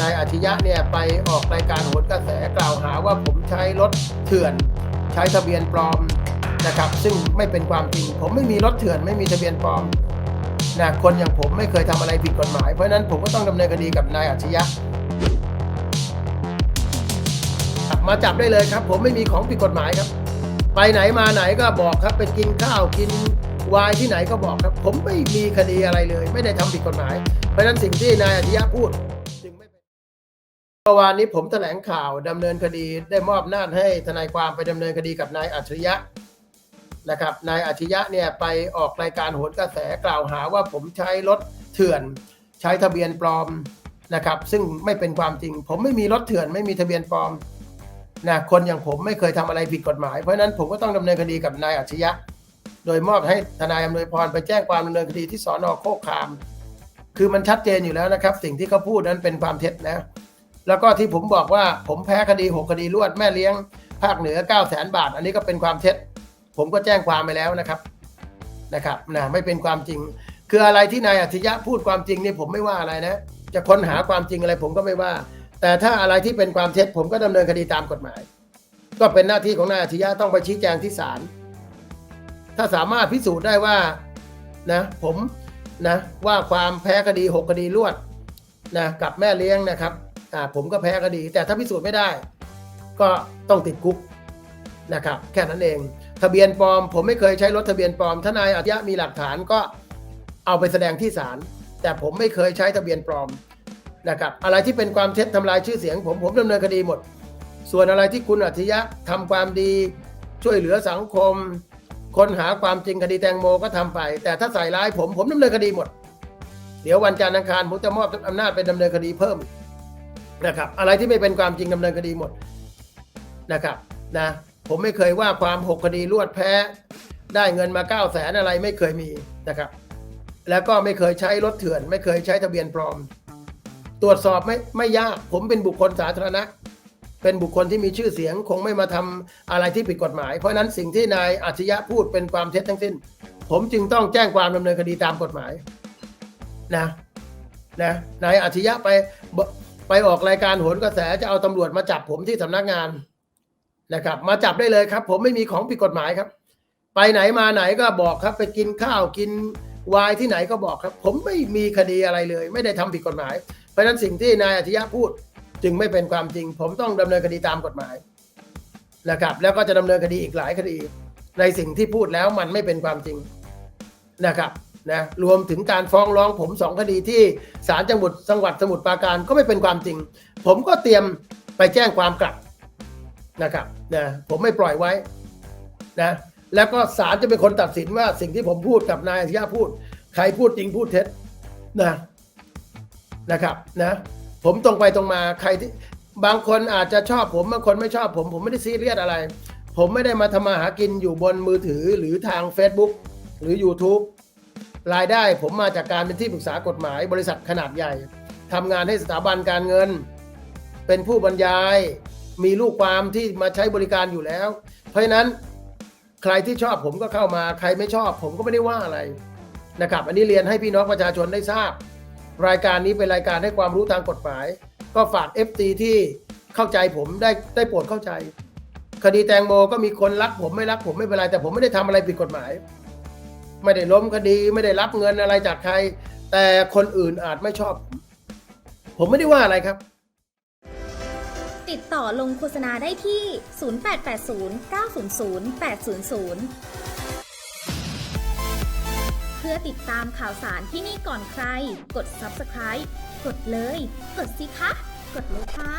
นายอาชญะเนี่ยไปออกรายการโหนกระแสกล่าวหาว่าผมใช้รถเถื่อน ใช้ทะเบียนปลอมนะครับ ซึ่งไม่เป็นความจริง ผมไม่มีรถเถื่อนไม่มีทะเบียนปลอมนะคนอย่างผมไม่เคยทำอะไรผิดกฎหมาย เพราะนั้นผมก็ต้องดำเนินคดีกับนายอาชญะมาจับได้เลยครับ ผมไม่มีของผิดกฎหมายครับ ไปไหนมาไหนก็บอกครับไปกินข้าวกินวายที่ไหนก็บอกครับ ผมไม่มีคดีอะไรเลย ไม่ได้ทำผิดกฎหมาย เพราะนั้นสิ่งที่นายอาชญะพูด มื่อวานนี้ผมแถลงข่าวดำเนินคดีได้มอบหน้าให้ทนายความไปดำเนินคดีกับนายอัจฉริยะนะครับนายอัจฉริยะเนี่ยไปออกรายการโหนกระแสกล่าวหาว่าผมใช้รถเถื่อน ใช้ทะเบียนปลอมนะครับ ซึ่งไม่เป็นความจริง ผมไม่มีรถเถื่อนไม่มีทะเบียนปลอมนะคนอย่างผมไม่เคยทำอะไรผิดกฎหมาย เพราะฉะนั้นผมก็ต้องดำเนินคดีกับนายอัจฉริยะ โดยมอบให้ทนายอำนวยพรไปแจ้งความดำเนินคดีที่สอนอโคกคาม คือมันชัดเจนอยู่แล้วนะครับ สิ่งที่เขาพูดนั้นเป็นความเท็จนะ แล้วก็ที่ผมบอกว่าผมแพ้คดี 6 คดีรวดแม่เลี้ยง ภาคเหนือ 9 0 0 0 0 0บาท อันนี้ก็เป็นความเท็จ ผมก็แจ้งความไปแล้วนะครับนะครับนะไม่เป็นความจริง คืออะไรที่นายอัจฉริยะพูดความจริงนี่ผมไม่ว่าอะไรนะ จะค้นหาความจริงอะไรผมก็ไม่ว่า แต่ถ้าอะไรที่เป็นความเท็จ ผมก็ดำเนินคดีตามกฎหมาย ก็เป็นหน้าที่ของนายอัจฉริยะต้องไปชี้แจงที่ศาลถ้าสามารถพิสูจน์ได้ว่านะผมนะว่าความแพ้คดี 6 คดีรวดนะกับแม่เลี้ยงนะครับ อ่าผมก็แพ้คดี แต่ถ้าพิสูจน์ไม่ได้ ก็ต้องติดคุกนะครับ แค่นั้นเอง ทะเบียนปลอม ผมไม่เคยใช้รถทะเบียนปลอมทนายอาชญะมีหลักฐานก็เอาไปแสดงที่ศาลแต่ผมไม่เคยใช้ทะเบียนปลอมนะครับ อะไรที่เป็นความเท็จทำลายชื่อเสียง ผมผมดำเนินคดีหมด ส่วนอะไรที่คุณอัจฉริยะทำความดี ช่วยเหลือสังคมค้นหาความจริงคดีแตงโมก็ทำไป แต่ถ้าใส่ร้ายผมผมดำเนินคดีหมด เดี๋ยววันจันทร์อังคารผมจะมอบอำนาจไปดำเนินคดีเพิ่ม นะครับอะไรที่ไม่เป็นความจริงดำเนินคดีหมดนะครับนะผมไม่เคยว่าความหกคดีรวดแพ้ ได้เงินมา9ก้าแสนอะไรไม่เคยมีนะครับ แล้วก็ไม่เคยใช้รถเถื่อน ไม่เคยใช้ทะเบียนปลอม ตรวจสอบไม่ไม่ยาก ผมเป็นบุคคลสาธารณะ เป็นบุคคลที่มีชื่อเสียง คงไม่มาทำอะไรที่ผิดกฎหมาย เพราะนั้นสิ่งที่นายอาชญะพูดเป็นความเท็จทั้งสิ้น ผมจึงต้องแจ้งความดำเนินคดีตามกฎหมายนะนะนายอาชญะไป ไปออกรายการโหนกระแสจะเอาตำรวจมาจับผมที่สำนักงานนะครับ มาจับได้เลยครับ ผมไม่มีของผิดกฎหมายครับ ไปไหนมาไหนก็บอกครับ ไปกินข้าวกินวายที่ไหนก็บอกครับ ผมไม่มีคดีอะไรเลย ไม่ได้ทำผิดกฎหมาย เพราะฉะนั้นสิ่งที่นายอาชญะพูดจึงไม่เป็นความจริง ผมต้องดำเนินคดีตามกฎหมายนะครับ แล้วก็จะดำเนินคดีอีกหลายคดี ในสิ่งที่พูดแล้วมันไม่เป็นความจริงนะครับ นะรวมถึงการฟ้องร้องผมสองคดีที่ศาลจังหวัดจังหวัดสมุทรปราการก็ไม่เป็นความจริง ผมก็เตรียมไปแจ้งความกลับนะครับนะผมไม่ปล่อยไว้นะแล้วก็ศาลจะเป็นคนตัดสินว่าสิ่งที่ผมพูดกับนายอาชญาพูด ใครพูดจริงพูดเท็จนะนะครับนะผมตรงไปตรงมาใครที่บางคนอาจจะชอบผมบางคนไม่ชอบผม ผมไม่ได้ซีเรียสอะไร ผมไม่ได้มาทำมาหากินอยู่บนมือถือหรือทาง Facebook หรือ YouTube รายได้ผมมาจากการเป็นที่ปรึกษากฎหมายบริษัทขนาดใหญ่ทำงานให้สถาบันการเงิน เป็นผู้บรรยาย มีลูกความที่มาใช้บริการอยู่แล้ว เพราะฉะนั้นใครที่ชอบผมก็เข้ามาใครไม่ชอบผมก็ไม่ได้ว่าอะไรนะครับ อันนี้เรียนให้พี่น้องประชาชนได้ทราบ รายการนี้เป็นรายการให้ความรู้ทางกฎหมาย ก็ฝาก FT ที่เข้าใจผมได้ได้โปรดเข้าใจ คดีแตงโมก็มีคนรักผมไม่รักผมไม่เป็นไรแต่ผมไม่ได้ทำอะไรผิดกฎหมาย ไม่ได้ล้มคดี ไม่ได้รับเงินอะไรจากใคร แต่คนอื่นอาจไม่ชอบ ผมไม่ได้ว่าอะไรครับ ติดต่อลงโฆษณาได้ที่ 0880 900 800เพื่อติดตามข่าวสารที่นี่ก่อนใคร กด subscribe กดเลย กดสิคะ กดเลยค่ะ